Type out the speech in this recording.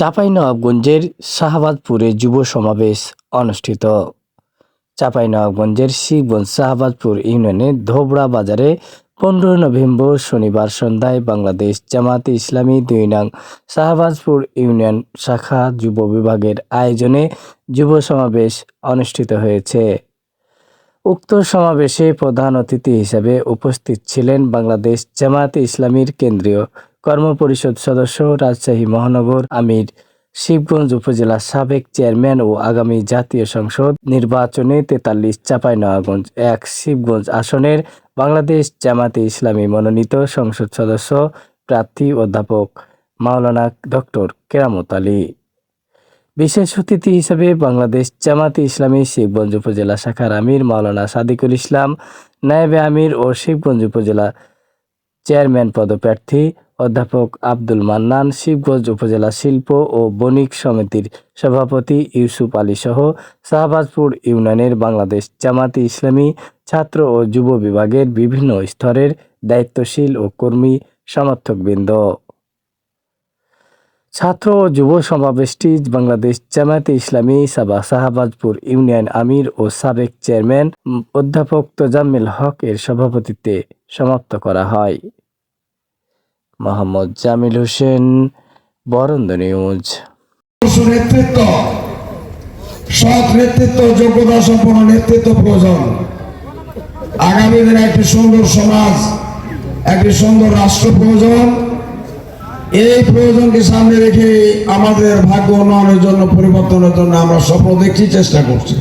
চাঁপাইনবাবগঞ্জের শাহবাজপুরে যুব সমাবেশ অনুষ্ঠিত। চাঁপাইনবাবগঞ্জের শিবগঞ্জ শাহবাজপুর ইউনিয়নের ধোবড়া বাজারে পনেরো নভেম্বর শনিবার সন্ধ্যায় বাংলাদেশ জামাতে ইসলামী দুই নং শাহবাজপুর ইউনিয়ন শাখা যুব বিভাগের আয়োজনে যুব সমাবেশ অনুষ্ঠিত হয়েছে। উক্ত সমাবেশে প্রধান অতিথি হিসেবে উপস্থিত ছিলেন বাংলাদেশ জামায়াতে ইসলামীর কেন্দ্রীয় কর্মপরিষদ সদস্য, রাজশাহী মহানগর আমির। শিবগঞ্জ উপজেলা সাবেক চেয়ারম্যান ও আগামী জাতীয় সংসদ নির্বাচনে তেতাল্লিশ চাঁপাইনবাবগঞ্জ এক শিবগঞ্জ আসনের বাংলাদেশ জামাতে ইসলামী মনোনীত সংসদ সদস্য, প্রার্থী অধ্যাপক মাওলানা ডক্টর কেরামত আলী। বিশেষ অতিথি হিসেবে বাংলাদেশ জামাতে ইসলামী শিবগঞ্জ উপজেলা শাখার আমির মাওলানা সাদিকুল ইসলাম, নায়েবে আমির ও শিবগঞ্জ উপজেলা চেয়ারম্যান পদপ্রার্থী অধ্যাপক আব্দুল মান্নান শিবগঞ্জ উপজেলা শিল্প ও বণিক সমিতির সভাপতি ইউসুফ আলী সহ শাহবাজপুর ইউনিয়নের বাংলাদেশ জামাতি ইসলামী ছাত্র ও যুব বিভাগের বিভিন্ন স্তরের দায়িত্বশীল ও কর্মী সমর্থকবৃন্দ। ছাত্র ও যুব সমাবেশটি বাংলাদেশ জামায়াতে ইসলামী সাবা শাহবাজপুর ইউনিয়ন আমির ও সাবেক চেয়ারম্যান অধ্যাপক তোজাম্মেল হক এর সভাপতিত্বে সমাপ্ত করা হয়। মোহাম্মদ জামিল হোসেন, বরন্দ নিউজ। নেতৃত্ব, সৎ নেতৃত্ব, যোগ্যতা সম্পন্ন নেতৃত্ব প্রয়োজন। আগামী দিনে একটি সুন্দর সমাজ, একটি সুন্দর রাষ্ট্র প্রয়োজন। এই প্রয়োজনকে সামনে রেখে আমাদের ভাগ্য উন্নয়নের জন্য পরিবর্তনের জন্য আমরা স্বপ্ন দেখছি চেষ্টা করছি।